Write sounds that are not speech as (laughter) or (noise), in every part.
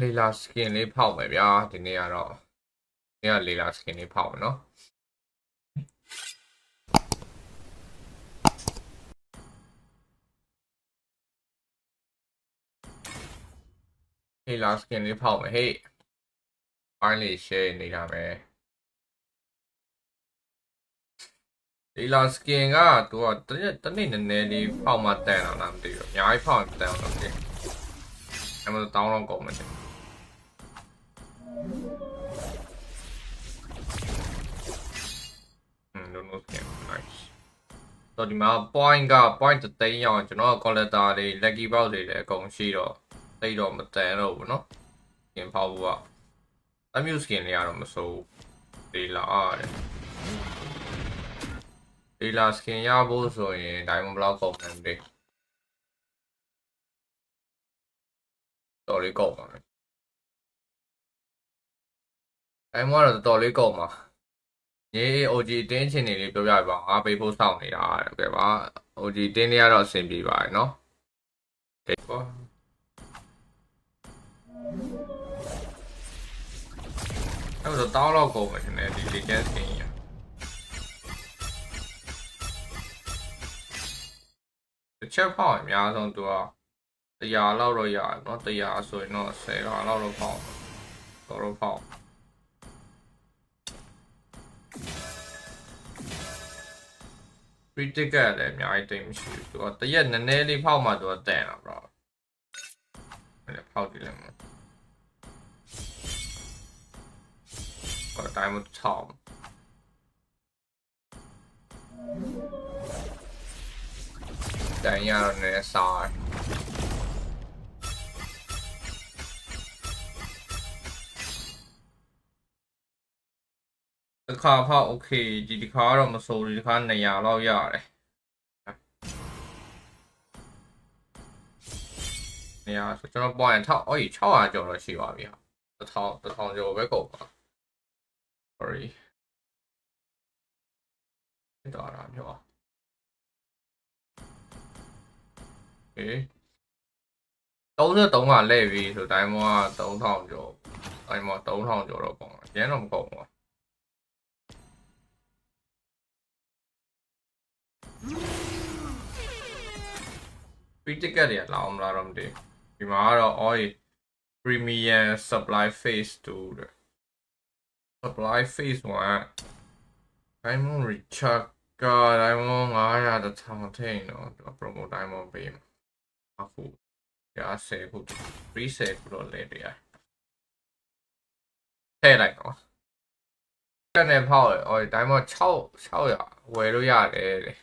လေလာစကင်လေးဖောက်မယ်ဗျာဒီနေ့ကတော့ဒီနေ့ကလေလာစကင်လေးဖောက်မယ်နော်လေလာစကင်လေးဖောက်မယ်ဟေးဘိုင်းလေး share နေတာပဲလေလာစကင်ကသူကတနေ့တနေ့နည်းနည်းလေးဖောက်မှတန်အောင်လားမသိဘူးအများကြီးဖောက်ရင်တန်အောင်လုပ်တယ်အဲ့မှာတောင်းတော့ကုန်မယ် တဲ့ อืม no no scan nice တော့ဒီမှာ point က point တစ်သိန်းရောက်ရင်ကျွန်တော် collector တွေ lucky box တွေလည်းအကုန်ရှိတော့သိတော့မတန်တော့ဘူးเนาะ skin ဖောက်ဖို့ကအမျိုး skin တွေကတော့မစိုးဒီလာတဲ့ဒီလာ skin ရဖို့ဆိုရင် diamond block ကုန်တယ်ဒီတော်လေးကုန်ပါမယ် diamond ကတော့တော်တော်လေးကုန်ပါ ရေး OG တင်းချင်နေလေးပြောပြပါငါပေးဖို့စောင့်နေတာတဲ့ကဲပါ OG တင်းလေးကတော့အဆင်ပြေပါတယ်နော်ကဲပါအဲ့တော့တောင်းတော့ကုန်မယ်ထင်တယ်ဒီ legend skin ကြီးတစ်ချက်ဖောက်အများဆုံးသူက100လောက်တော့ရတယ်เนาะ100ဆိုရင်တော့10လောက်တော့ဖောက်တော့တော့ဖောက် free ticket လည်းအများကြီးတိတ်မရှိဘူးသူကတရက်နည်းနည်းလေးဖောက်မှသူကတန်တာ bro အဲ့ဖောက်ကြည့်လိုက်မှာဟောတိုင်းမချောင်းတန်ရတော့နည်းစား တစ်ခါဖောက် okay ဒီတစ်ခါတော့မစိုးဒီတစ်ခါ200လောက်ရတယ်နေရာဆိုကျွန်တော်ပွားရင်6အော်600ကျော်တော့ရှိပါပြီဟာ1000 1000ကျော်ပဲကုန်ပါ sorry တော့တာမျိုးโอเค33ကလဲပြီဆိုတိုင်းမောက3000ကျော်တိုင်းမော3000ကျော်တော့ကုန်ရမ်းတော့မကုန်ဘူး free ticket တွေကလာအောင်မလားတော့မသိဘူးဒီမှာကတော့ oil premium supply phase 2တဲ့ supply phase 1 diamond recharge က diamond 900တစ်ထောင်ထိန်တော့သူ promo diamond ပေးမှာအခုရ10ခု free sale ခုတော့လဲတရားထည့်လိုက်တော့ကနေဖောက်ရအော် diamond 6 600ဝယ်လို့ရတယ်တဲ့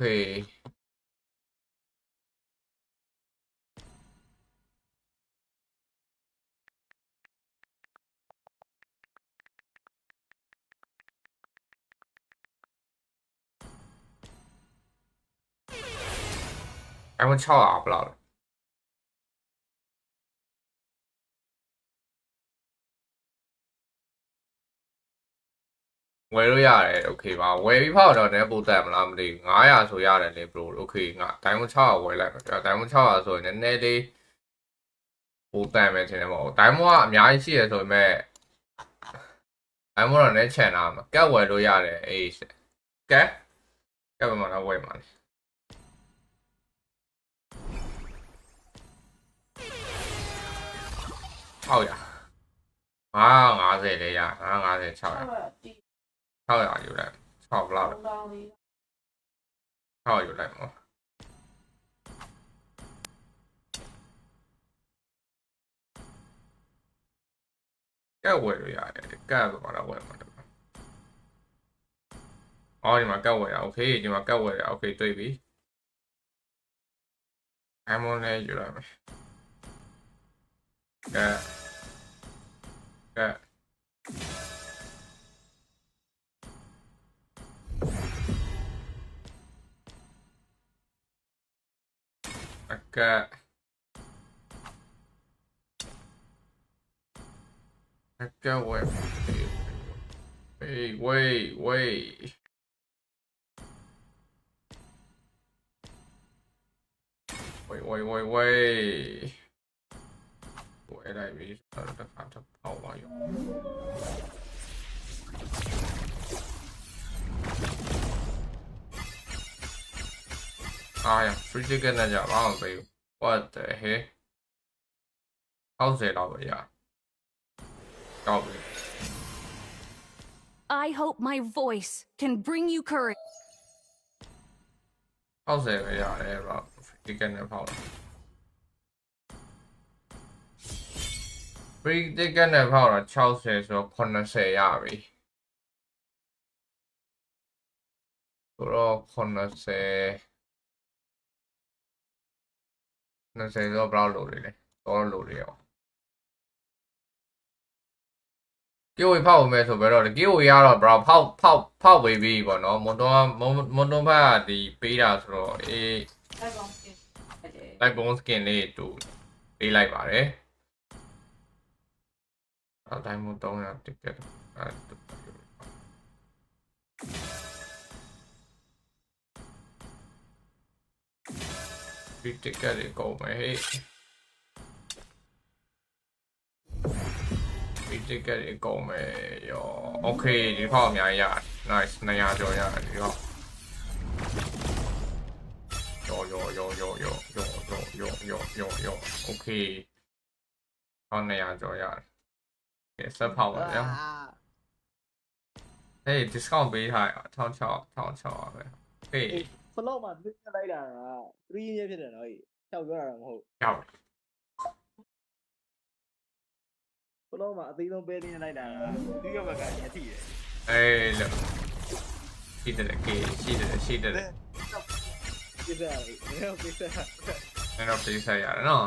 会。哎，我敲了啊，不拉了。 ဝယ်လို့ရတယ်โอเคပါဝယ်ပြီးဖောက်တော့လည်းပိုတက်မလားမသိဘူး900ဆိုရတယ်လေ bro โอเคငါ diamond 600ဝယ်လိုက်မယ်ဒါ diamond 600ဆိုရင်နည်းနည်းလေးပိုတက်မယ်ထင်တယ်မဟုတ် diamond ကအများကြီးရှိရဆိုပေမဲ့ diamond တော့လည်းချန်တာမှာကတ်ဝယ်လို့ရတယ်အေးကတ်ကတ်ဘယ်မှာလဲဝယ်မှာလဲဟုတ်ရ950လေးရ950 600 혀야 요래 혀 올라오래 혀 요래 뭐 까웨이야 까도 말하고 말하고 어 이만 까웨이야 오케이 이만 까웨이야 오케이 또이비 할머니 해주라며 까까 got I go with Wait, wait, wait. Wait, wait, wait, wait. 未来，你是他的反正好玩哟。 အာရ free ticket နဲ့ကြာဘာမှမပေးဘူး what the hell 60လောက်ပဲရကောက်ပြီ I hope my voice can bring you courage. 60ပဲရတယ်ဗျ free ticket နဲ့ဖောက်တာ free ticket နဲ့ဖောက်တာ60ဆိုတော့80ရပြီဆိုတော့80 20ဆိုတော့ဘယ်လောက်လိုလဲတော့လိုရအောင်ကိဝေဖောက်မယ်ဆိုတော့ကိဝေရတော့ဘယ်ဖောက်ဖောက်ဖောက်ပေးပြီးပေါ့နော်မွန်တွန်းမွန်မွန်တွန်းဘက်ကဒီပေးတာဆိုတော့အေးလိုက်ကောင်းစင်တယ်လိုက်ဘုံစကင်လေးတူပေးလိုက်ပါတယ်အတိုင်းမ300 ticket အဲ တူဒီ ticket တွေကုန်မယ်ဟေ့ဒီ ticket တွေကုန်မယ်ရော okay ဒီဖောက်အများကြီးရတယ် nice 200ကျော်ရတယ်ဒီဖောက် yo yo yo yo yo yo yo yo yo yo yo okay ဟောနေရကြော်ရတယ်ကဲဆက်ဖောက်ပါဗျာဟေး discount ပေးထားရ1600 1600ပဲဟေး ဖလော့မှာသိလိုက်တာက3ရက်ဖြစ်တယ်နော်ကြီးချောက်ပြောတာမဟုတ်ရောက်ဖလော့မှာအသေးဆုံးပဲနေလိုက်တာက3ရက်ဘက်ကအထိတယ်အေးလို့ရှိတယ်ကေရှိတယ်ရှိတယ်နပြစ်တယ်ဘယ်လိုပြစ်တယ်ည်းတော့ပေးဆက်ရတယ်နော်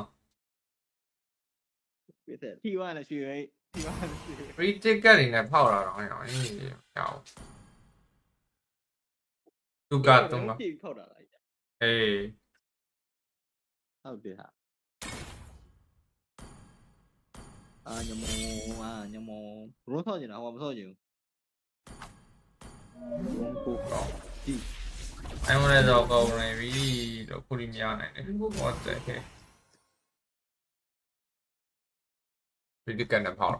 ပြစ်တယ်ထီဝါနဲ့ရွှေရိတ်ထီဝါနဲ့ရွှေရိတ် free ticket တွေနဲ့ဖောက်လာတော့အောင်အေးရောက် သူကတုံးကပြေးဖောက်တာလားအေးဟုတ်တယ်ဟာအာညမောအာညမောဘရိုးဆော့ကျင်တာဟောမဆော့ကျင်ဘူးဘုံကိုကောဒီအဲ့မလဲတော့ကောင်းနေပြီလို့ခုဒီမရနိုင်တယ် what the heck free ticket နဲ့ဖောက်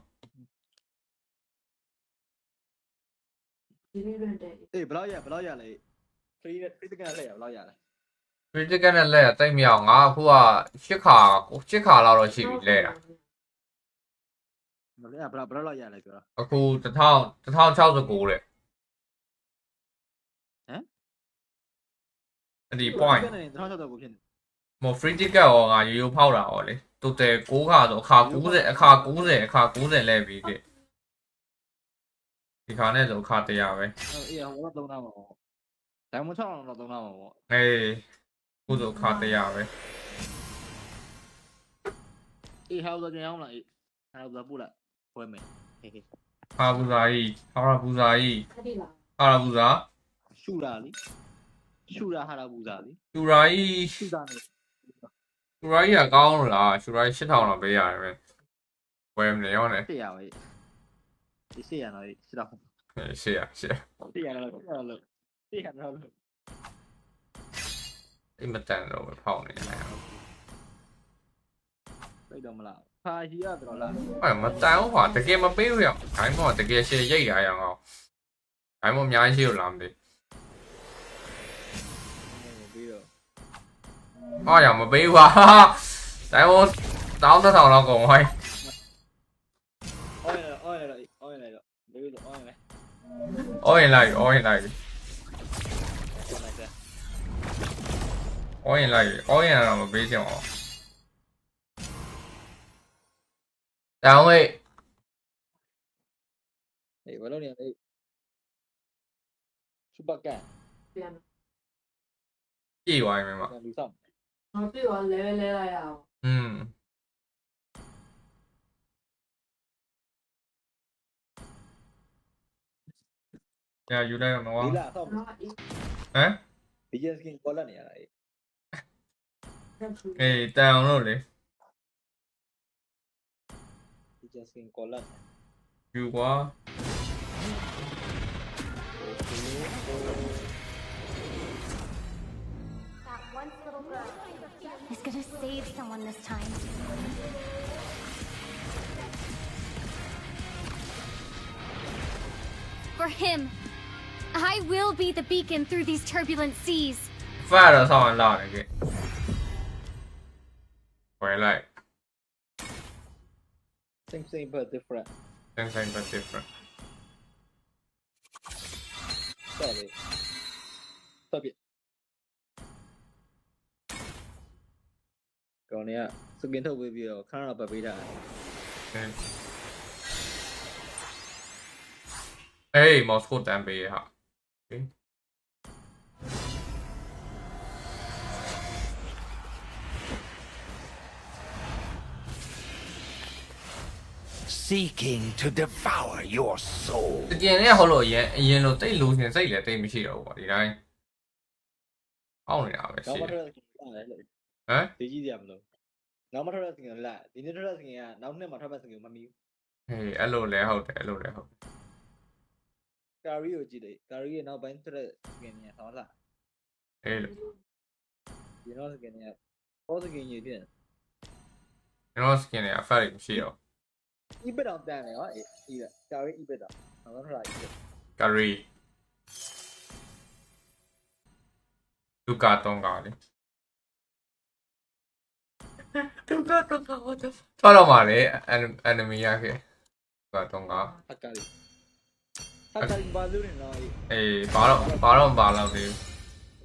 ဒီနေ့လွန်တယ်အေးဘယ်လောက်ရဘယ်လောက်ရလဲ free free ticket နဲ့လက်ရဘယ်လောက်ရလဲ free ticket နဲ့လဲရတိတ်မရအောင်ငါအခုက8ခါ8ခါလောက်တော့ရှိပြီလဲတာမလဲဘယ်လောက်ဘယ်လောက်ရလဲပြောတာအခု1000 1069တဲ့ဟမ်အဲ့ဒီ point နဲ့1060တော့ကိုဖြစ်နေမ free ticket ရောငါရိုးရိုးဖောက်တာရောလေ total 6ခါဆိုအခါ90အခါ90အခါ90လဲပြီတဲ့ဒီခါနဲ့ဆိုအခါ100ပဲအေးဟိုတော့သုံးတာမှာပေါ့ ဒိုင်မွန်6တော့သုံးတာမှာပေါ့အေးခုဆိုအခါ100ပဲအေးဟောက်တော့ကြအောင်လားအေးဟောက်တော့ပို့လိုက်ပွဲမယ်ဟေးဟေးဟာဘူဇာကြီးဟာရာဘူဇာကြီးခတိလားဟာရာဘူဇာရှူတာလीရှူတာဟာတာပူစားလीကျူရာကြီးရှူတာနေကျူရာကြီးကကောင်းလို့လားကျူရာကြီး8000တော့ပေးရတယ်ပဲဝယ်မနေရောနဲ့100ပဲဒီ100တော့ရှစ်တော့ရှေ့ရရှေ့100တော့100တော့100တော့အိမ်မတန်တော့ပဲဖောက်နေတယ်ပြိတ်တော့မလား tiền rồi cái mặt trận rồi phòng này nào đây giờ mà là hai chứ rồi là phải mà tao hỏi từ kia mà biết rồi cái mà từ kia xe dây gài rồi không cái mà nhai siêu làm đi Ôi giờ mà biết quá Tại ơn Tao tới thầu nó cùng thôi Ôi này rồi, ôi này rồi Ôi này rồi Ôi này Ôi này, ôi này all in လိုက်ပြီ all in တော့မပေးချင်အောင် down wait ဟေးဘယ်လိုနေလဲ super gun ပြန်ပြေးသွားပြီမမလူဆောင်မပြေးသွားလဲလဲလိုက်ရအောင်อืมညာယူလိုက်အောင်နော်ဟမ် BGS skin ပေါ်လာနေရတာအေး Hey, down only. He just in column. You are. Gonna save someone this time. For him, I will be the beacon through these turbulent seas. 犯了上完大人给。ယ်ကဲဝယ်လိုက် same same but different same same but different ဆော့လေဆော့ပြကောင်းနေကစကင်ထုတ်ပေးပြီးတော့ခဏတော့ပတ်ပေးတာ အေးမော်စကိုတန်ပေးဟာ seeking to devour your soul. တကယ်နဲ့ဟုတ်လို့အရင်အရင်လိုတိတ်လို့ရှင်စိတ်လည်းတိတ်မရှိတော့ဘူးပေါ့ဒီတိုင်းအောင်းနေတာပဲနောက်ရှိမတယ်ထွက်တဲ့စကင်လာလေဟမ်ဒီကြီးစရာမလိုနောက်မထွက်တဲ့စကင်လာဒီနေ့ထွက်တဲ့စကင်ကနောက်နှစ်မှာထွက်တဲ့စကင်မမီဘူးဟေးအဲ့လိုလဲဟုတ်တယ်အဲ့လိုလဲဟုတ်တယ်ကာရီကိုကြည့်လိုက်ကာရီရဲ့နောက်ပိုင်းထွက်တဲ့စကင်ကဆောင်းလာအေးလို့ဒီနောက်စကင်ကပေါ်စကင်ကြီးဖြစ်ကျွန်တော်စကင်နဲ့အဖက်မရှိတော့ EBIT တော့တန်တယ်ဟောအေးဒီကဒါရီ EBIT တော့တော့ထား EBIT ကာရီလူကာတော့ကာလေလူကာတော့ကာဟိုတော့တော်တော့ပါလေအန်နမီရခဲ့ကာတော့ကာအကာရီအကာရီဘာလို့လဲနော်အေးဘာတော့ဘာတော့ဘာလို့လဲ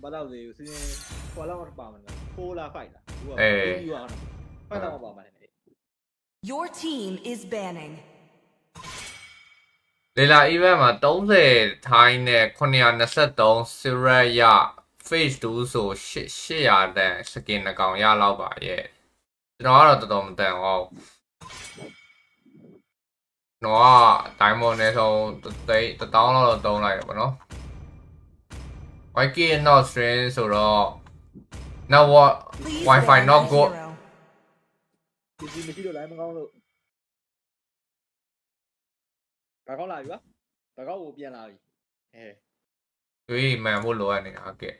ဘာလို့လဲစင်းခေါ်လာတော့ပါမလား4လာ5လာအေး5လာပါပါမယ် Your team is banning. လေလာ event မှာ30ထိုင်းနဲ့923 Sirat ရ Phase 2ဆို800တန်စကင်နှကောင်ရလောက်ပါရဲ့ကျွန်တော်ကတော့တော်တော်မတန်အောင်တော့ diamond နဲ့ဆိုတိတ်1000လောက်တော့တုံးလိုက်တော့ဗောနော် YK not string ဆိုတော့ now what Please Wi-Fi ban not a Thì mà chỉ đồ lại mà ngon được? Bà có lời quá. Bà có một vài lời. Ê Ui mà mua lúa này nọ kìa.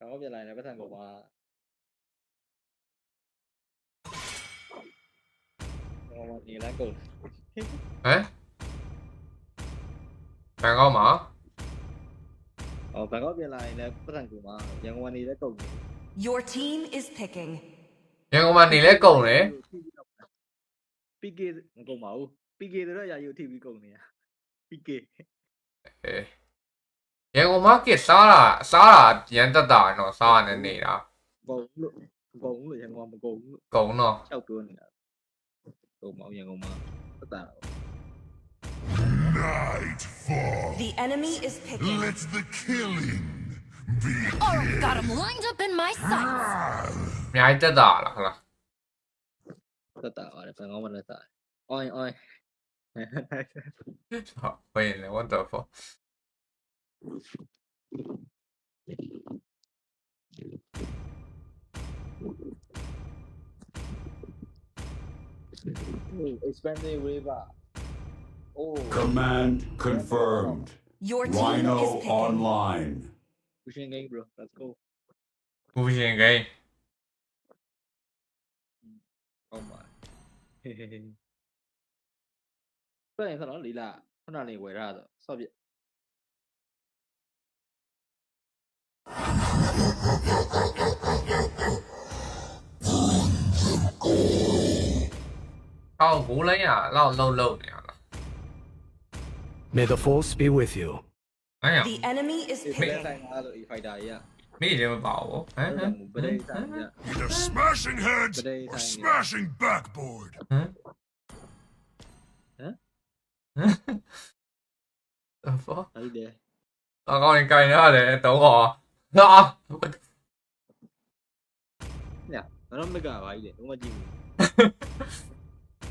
Bà có vài lời này với thằng của bà? Nhìn lá cười Hả? Bà có mở Ờ, bà có vài lời này với thằng của bà? Yang đi lấy cùng Your team is picking yang kemana kau nih? PK, kau mau? PK itu ya yuk TV kau nih ya. PK. Eh, yang kau mau ke salah salah yang terdah no salah sao lah. Kau lu kau lu yang kau mau kau lu. Kau no. Chào kau nih. Kau mau yang kau mau terdah. Nightfall. The enemy is picking. Let's the killing. Alright, got him lined up in my sights. 你还在打了啦？都打完了，反正我都打。哎哎，好，欢迎来 (laughs) Wonderful。Expand the river. Oh. Command confirmed. Your team Rhino is picking. online. Shingai, bro. Let's go. Pushing game. Mm. Oh my. 关键他老李啦，他那里围绕的，骚逼。靠，胡来呀，唠唠唠的呀。May (laughs) the force be with you. 哎呀，if I die, yeah. 没人么把握，哎哎哎哎！With a smashing heads or smashing backboard. 嗯嗯嗯，大哥，你哋，大哥你計啦，你賭我啊？咩啊？我諗咩㗎？買嘢，我知。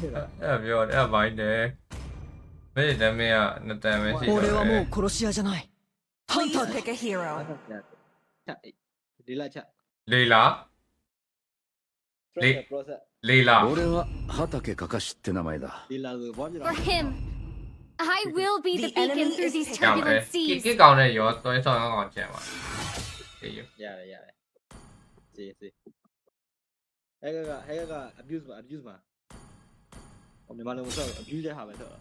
一人要，一人買嘢。(laughs) (laughs) မကပါကြီးလေဘုမကြည့်ဘူး အဲ့ပြောတယ်အဲ့ဘိုင်းတယ်မေးတယ်မင်းကနှစ်တန်ပဲရှိတော့တယ် Please pick a hero. ချက်ဒီလာချက် လေလာ process process လေလာ 俺は畑かかしって名前だ。 ဒီလာဆိုဘောပြ For him, I will be the, The enemy beacon through is these picking. ကြောင်အဲ turbulent ကိ seas. ကိကောင်နဲ့ရောတွဲဆောင်အောင်ကျန်ပါတေးရ ရတယ်ရတယ် စီစီဟဲကကဟဲကက abuse ပါ abuse ပါဟိုမြန်မာလုံးမဆောက် abuse တဲ့ဟာပဲဆောက်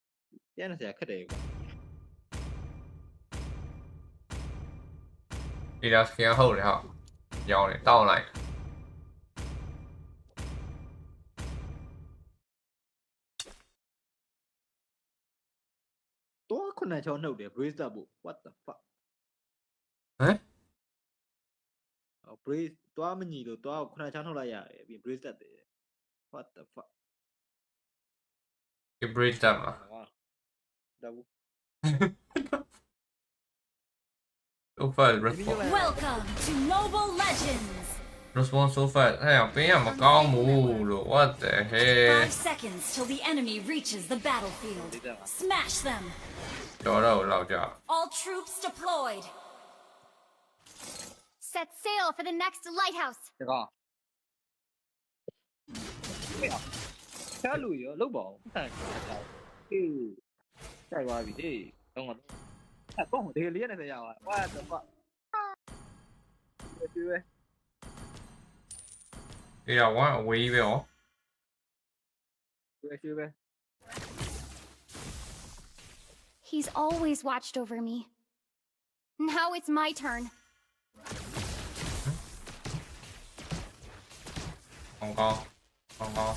ပြန်ရစရာခက်တယ်ကွာ data scan ဟုတ်တယ်ဟုတ်ရောင်းတယ်တောင်းလိုက်တော့ခုနကချောနှုတ်တယ် brace up ဖို့ what the fuck ဟမ်အော် brace သွားမညီလို့သွားခုနကချောနှုတ်လိုက်ရတယ်ပြီး brace up တယ် what the fuck brace up မှာ Double. so far. Welcome to Noble Legends. Response so fast. Hey, I'm being a Makamulu. What the heck? Five seconds till the enemy reaches the battlefield. Smash them. All troops deployed. Set sail for the next lighthouse. 这个。对呀，下路有路宝，但是，嗯。ကြိုက်သွားပြီဟေးတော့ငါအဲ့တော့ဒီလေးနဲ့ဆက်ရပါ what the fuck ဒီပဲ ဒီတော့ one away ပဲဟော ဒီပဲဒီပဲ He's always watched over me. Now it's my turn. ကောင်းကောင်း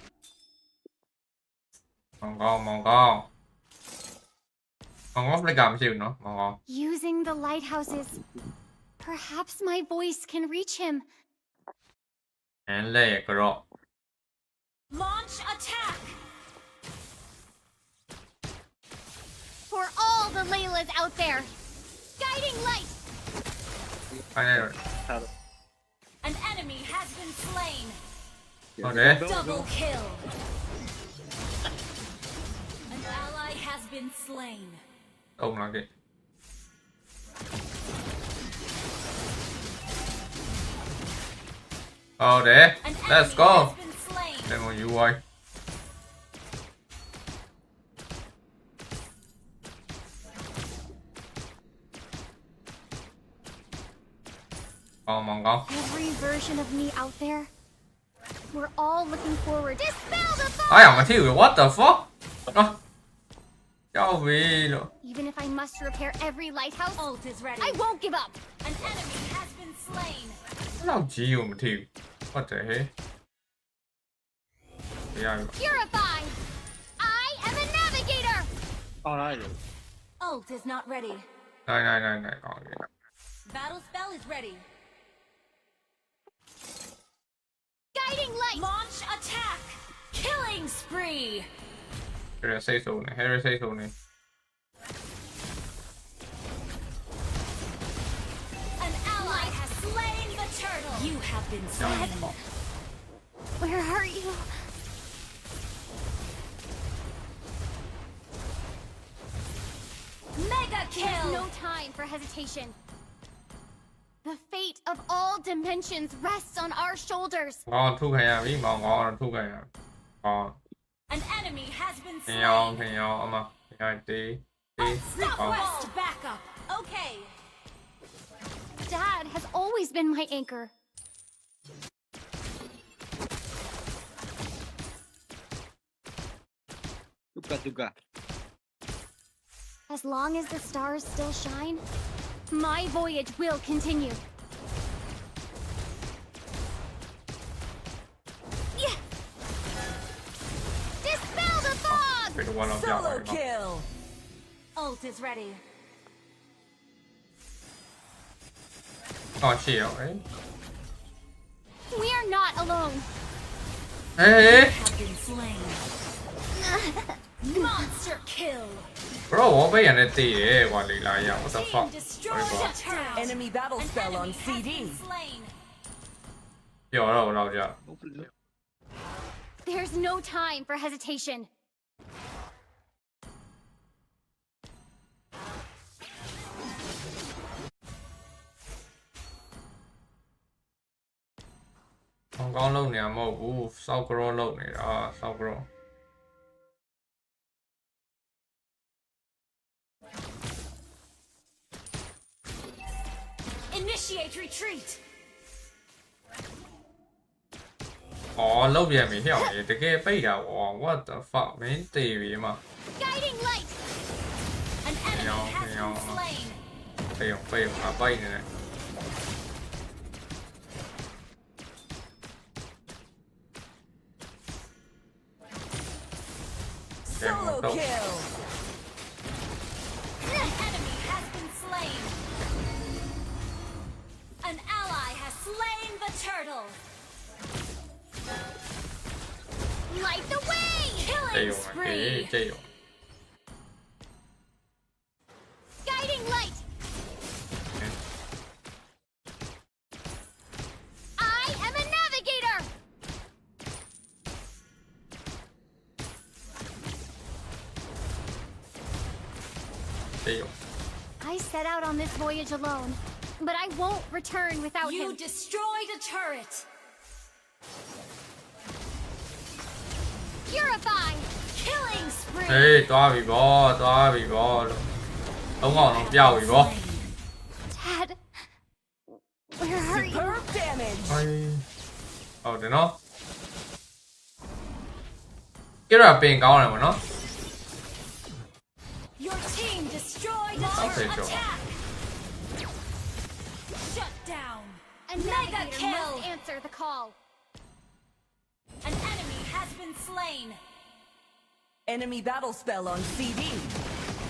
Mongol, Mongol. Mongol's legam się, no, Mongol. Using the lighthouses. Perhaps my voice can reach him. And lay girl. Launch attack! For all the Laylas out there! Guiding light! An enemy has been slain! Okay. Double kill! been slain. Oh, not good. Oh, there. Let's go. Then Every version of me out there. We're all looking forward. Dispel the fog. I am a two. What the fuck? Oh. Yahweh lo. Even if I must repair every lighthouse, Alt is ready. I won't give up. An enemy has been slain. No, gee, um, team. What the heck? Yeah. Purify. I am a navigator. Oh, I do. Alt is not ready. No, no, no, no. Oh, yeah. Battle spell is ready. Guiding light. Launch attack. Killing spree. RSA zone, RSA zone. An ally has slain the turtle. You have been slain. Where are you? Mega kill! There's no time for hesitation. The fate of all dimensions rests on our shoulders. Oh, two guys, we mong, oh, two guys. Oh. An enemy has been slain. Can y'all, I'm up. Can? Southwest oh. backup. Okay. Dad has always been my anchor. Duga, duga. As long as the stars still shine, my voyage will continue. one of Solo kill! Ult is ready. Oh, she right? We are not alone. Hey! (laughs) Monster kill. Bro, what by an TA? What the What the fuck? Enemy battle spell on CD. Yo, no, no, yeah. There's no time for hesitation. ကောင်းကောင်းလုပ်နေရမဟုတ်ဘူးစောက်ကြောလုပ်နေတာစောက်ကြော Initiate retreat. အော်လုပ်ပြန်ပြီဟဲ့အောင်လေတကယ်ပိတ်တာဝါ what the fuck မင်းတည်ပြီမှာ Guiding light. An enemy Meow, has meow. been slain. ပိတ်အောင်ပိတ်အောင်အပိုက်နေတယ် Solo kill. An enemy has been slain. An ally has slain the turtle. Light the way. Killing spree. on this voyage alone, but I won't return without You him. destroyed a turret. Purify. Killing spree. ဟေးသွားပြီဗောသွားပြီဗောလို့သုံးကောင်တော့ပြောက်ပြီဗော Dad, where are you? Superb damage. ဟေးဟုတ်တယ်နော်ကြရပင်ကောင်းတယ်ဗောနော် Your team destroyed a Okay, turret. Joel. Attack. A mega kill! Must answer the call. An enemy has been slain. Enemy battle spell on CD.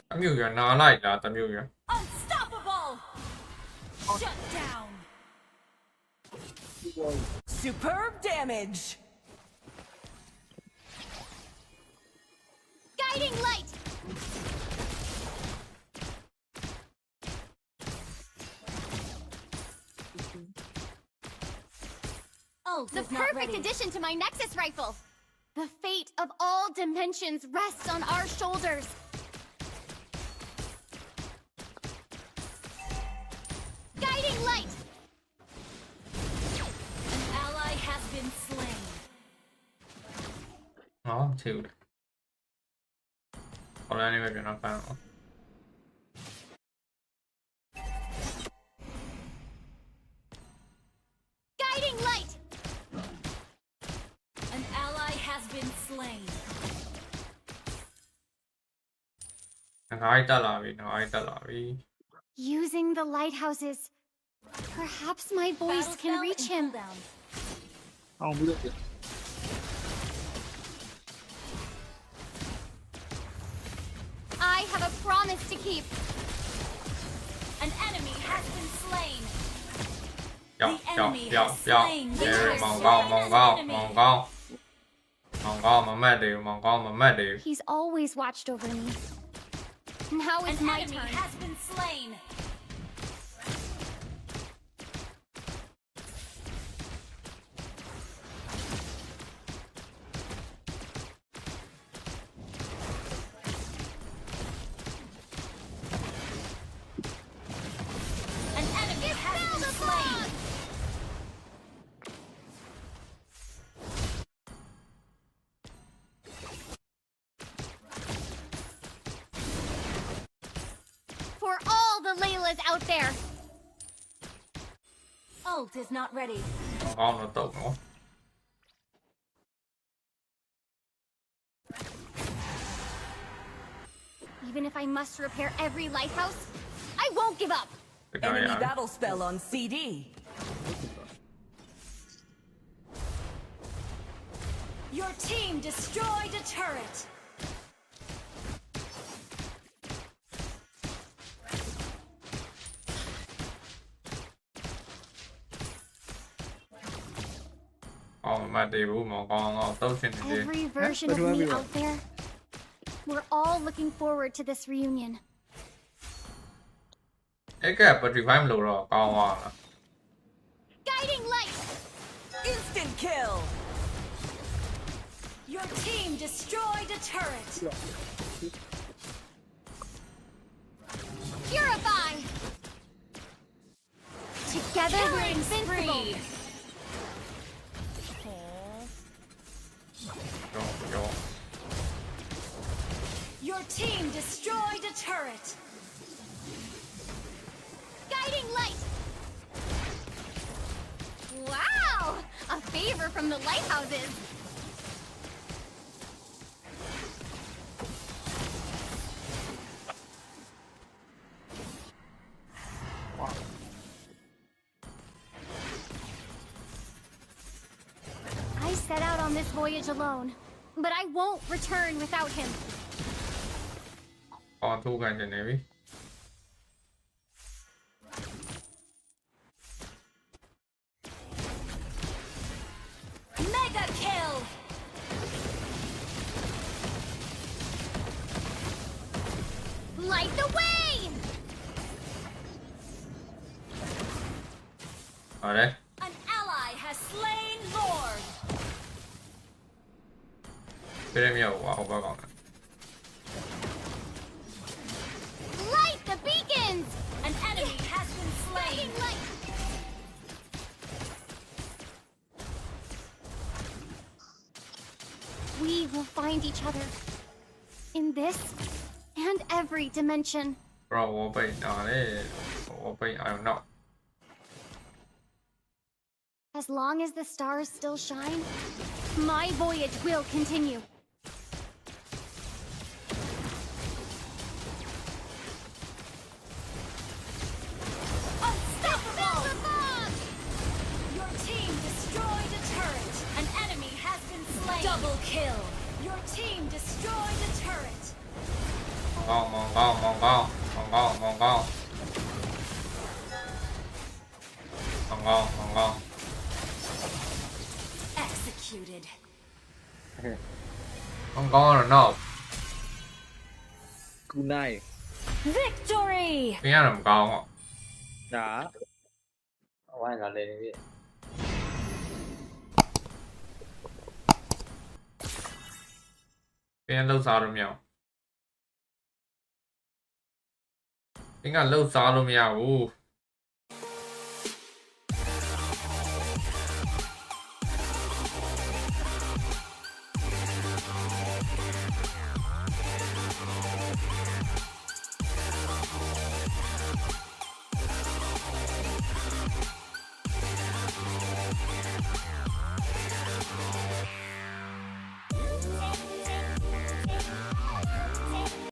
Tam jó jön, na a light lát, tam jó jön. Unstoppable! Shut down! Superb damage! Guiding light! Oh, the perfect addition to my Nexus rifle! The fate of all dimensions rests on our shoulders! Guiding light! An ally has been slain. Oh, dude. Hold on, anyway, you're not final. Using the lighthouses. Perhaps my voice can reach him. I have a promise to keep. An enemy has been slain. Yo, yo, yo, yo. There, He's always watched over me. Now An is my enemy turn. has been slain. there. Ult is not ready. Even if I must repair every lighthouse, I won't give up. Enemy battle spell on CD. Your team destroyed a turret. တ်သေးဘူးမောင်ကောင်းတော့တုတ်ရှင်နေတယ် Every version of what do I me mean? out there. We're all looking forward to this reunion. အဲ့ကပထရီဖိုင်းမလို့တော့ကောင်းသွားလား Guiding light! Instant kill. Your team destroyed a turret. Purify! Together we're Killing invincible! spree. Your team destroyed a turret. Guiding light! Wow! A favor from the lighthouses! I set out on this voyage alone, but I won't return without him auto gun. Mega kill. Light the way. Alright. An ally has slain Lord. Premio, wow, wow, wow. cleanse. An enemy has been slain. We will find each other in this and every dimension. Bro, 我被打嘞，我被 I'm not. As long as the stars still shine, my voyage will continue. ngon còn ngon. Còn ngon (laughs) rồi nó. Kunai victory! Tiếng anh làm con dạ. không đã quay lại đây. Đi tiếng anh lâu sao rồi mèo tiếng anh lâu sao rồi mèo